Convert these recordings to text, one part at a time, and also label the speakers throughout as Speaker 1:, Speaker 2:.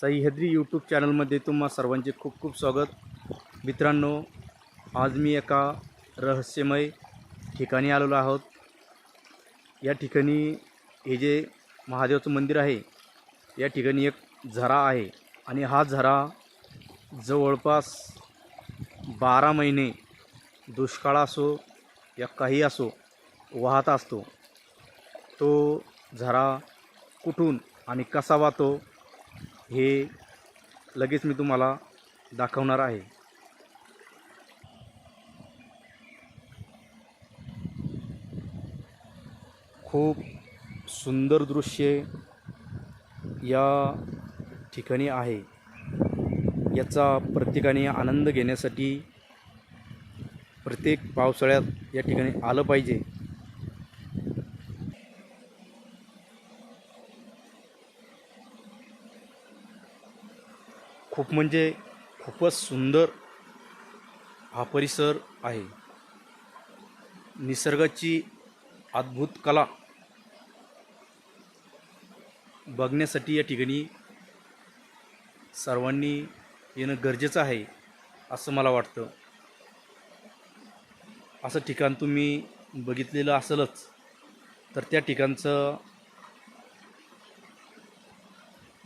Speaker 1: Sahyadri YouTube चॅनलमध्ये तुम्हा सर्वांचे खूप खूप स्वागत. मित्रांनो आज मी एका रहस्यमय ठिकाणी आलेलो आहोत. या ठिकाणी हे जे महादेवाचं मंदिर आहे या ठिकाणी एक झरा आहे आणि हा झरा जवळपास बारा महिने दुष्काळ असो या काही असो वाहत असतो. तो झरा कुठून आणि कसा वाहतो हे लगेच मी तुम्हाला दाखवणार आहे. खूप सुंदर दृश्य या ठिकाणी आहे. याचा प्रत्येकाने आनंद घेण्यासाठी प्रत्येक पावसाळ्यात या ठिकाणी आलं पाहिजे. खूप म्हणजे खूपच सुंदर हा परिसर आहे. निसर्गाची अद्भुत कला बघण्यासाठी या ठिकाणी सर्वांनी येणं गरजेचं आहे असं मला वाटतं. असं ठिकाण तुम्ही बघितलेलं असेलच तर त्या ठिकाणचं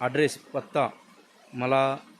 Speaker 1: ॲड्रेस पत्ता मला